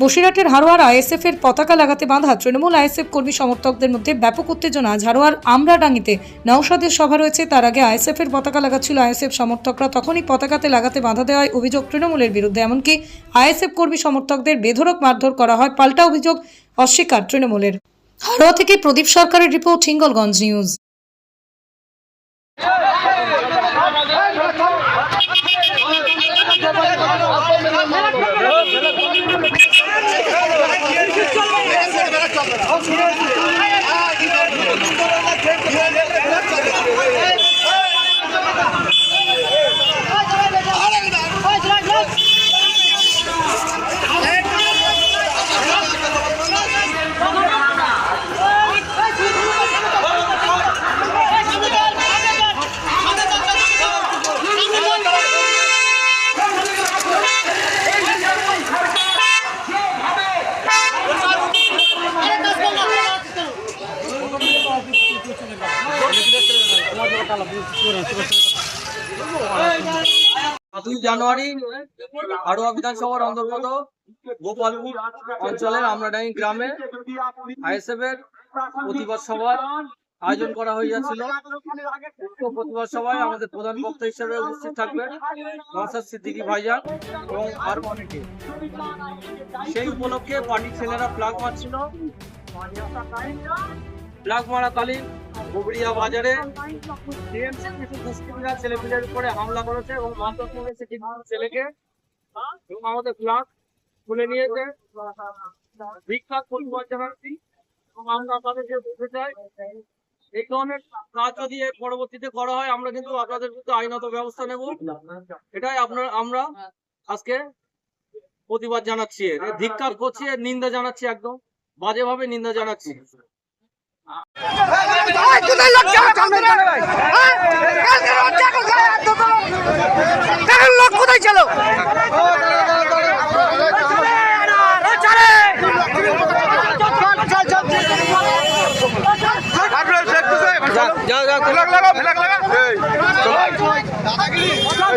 বসিরহাটের হারোয়ার আইএসএফ এর পতাকা লাগাতে বাঁধা তৃণমূল আইএসএফ কর্মী সমর্থকদের মধ্যে ব্যাপক উত্তেজনা। হারোয়ার আমরাডাঙ্গিতে নওশাদের সভা রয়েছে। তার আগে আইএসএফ এর পতাকা লাগাচ্ছিল আইএসএফ সমর্থকরা। তখনই পতাকাতে লাগাতে বাধা দেওয়ায় অভিযোগ তৃণমূলের বিরুদ্ধে। এমনকি আইএসএফ কর্মী সমর্থকদের বেধরক মারধর করা হয়। পাল্টা অভিযোগ অস্বীকার তৃণমূলের। হারোয়া থেকে প্রদীপ সরকারের report, Hingalganj news. Al şunu. সাতই জানুয়ারি, হাড়োয়া বিধানসভার অন্তর্গত গোপালপুর অঞ্চলের আমরাডাঙ্গি গ্রামে আইএসএফ এর প্রতিবাদ সভার আয়োজন করা হইয়াছিল প্রতিবাদ সভায় আমাদের প্রধান বক্তা হিসেবে উপস্থিত থাকবেন নওশাদ সিদ্দিকী ভাইজান এবং আরও অনেকে সেই উপলক্ষে পার্টির ছেলেরা ফ্ল্যাগ মারছিল। ফ্ল্যাগ মারাকালীন গোবরিয়া বাজারে TMC কিছু দুষ্কৃতীরা ছেলেপিলের উপরে হামলা করেছে এবং মারধর করেছে কিছু ছেলেকে এবং আমাদের ফ্ল্যাগ খুলে নিয়েছে। বিখ্যাত এবং আমরা আপনাদেরকে বলতে চাই এই ধরনের কাজ যদি পরবর্তীতে করা হয় আমরা কিন্তু আপনাদের বিরুদ্ধে আইনত ব্যবস্থা নেব। এটাই আপনার আমরা আজকে প্রতিবাদ জানাচ্ছি। ধিক্কার করছি নিন্দা জানাচ্ছি একদম। বাজেভাবে নিন্দা জানাচ্ছি। লোক চলে কোথায় ছিল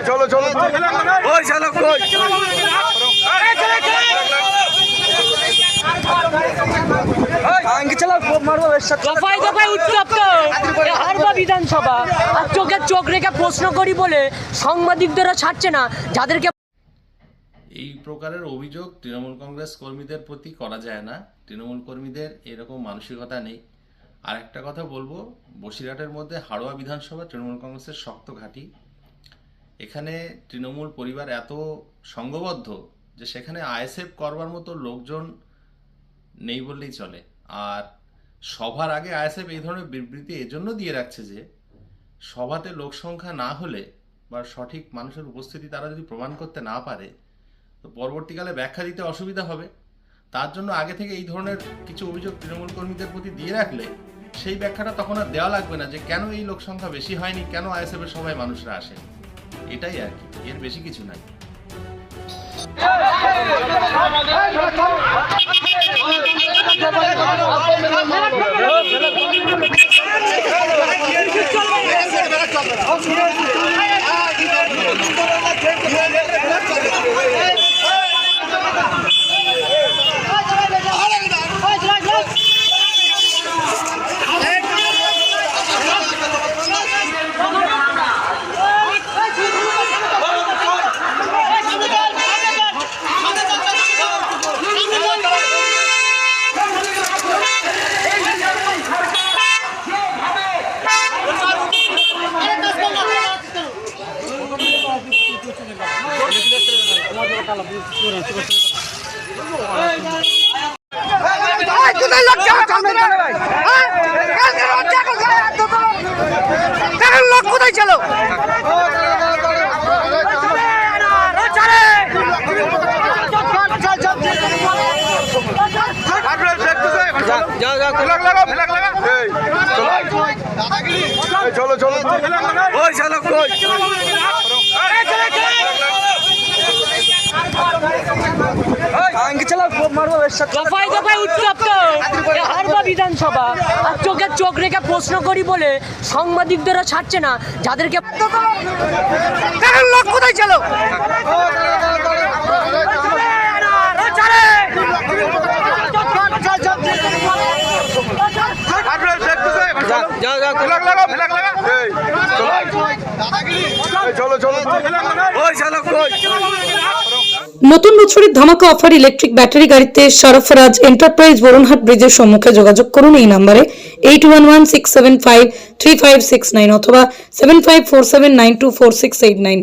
চলো চলো ওই চলো দফায় দফায় উত্তপ্ত হারবা বিধানসভা। আর চোখে চোখ রেখে প্রশ্ন করি বলে সাংবাদিকদেরও ছাড়ছে না, যাদেরকে এই প্রকারের অভিযোগ তৃণমূল কংগ্রেস কর্মীদের প্রতি করা যায় না। তৃণমূল কর্মীদের এরকম মানসিকতা নেই। আর একটা কথা বলব, বসিরহাটের মধ্যে হাড়োয়া বিধানসভা তৃণমূল কংগ্রেসের শক্ত ঘাঁটি। এখানে তৃণমূল পরিবার এত সংঘবদ্ধ যে সেখানে আইএসএফ করবার মতো লোকজন নেই বললেই চলে। আর সভার আগে আইএসএফ এই ধরনের বিবৃতি এজন্য দিয়ে রাখছে যে সভাতে লোক সংখ্যা না হলে বা সঠিক মানুষের উপস্থিতি তারা যদি প্রমাণ করতে না পারে তো পরবর্তীকালে ব্যাখ্যা দিতে অসুবিধা হবে তার জন্য আগে থেকে এই ধরনের কিছু অভিযোগ তৃণমূল কর্মীদের প্রতি দিয়ে রাখলে সেই ব্যাখ্যাটা তখন আর দেওয়া লাগবে না যে কেন এই লোক সংখ্যা বেশি হয়নি কেন আইএসএফ এর সবাই মানুষরা আসে এটাই আর কি এর বেশি কিছু নাই দেখেন লোক কোথায় ছিল? চলো চলো। দফায় দফায় উত্তপ্ত হারবা বিধানসভা। আর চোখে চোখ রেখে প্রশ্ন করি বলে সাংবাদিকদেরও ছাড়ছে না। যাদেরকে লক্ষ্য কোথায় চলো চলো। চলো চলো নতুন বছরের ধামাকা অফার ইলেকট্রিক ব্যাটারি গাড়িতে সরফরাজ এন্টারপ্রাইজ বরুণহাট ব্রিজের সম্মুখে যোগাযোগ করুন এই নম্বরে eight one one six seven five three five six nine অথবা seven five four seven nine two four six eight nine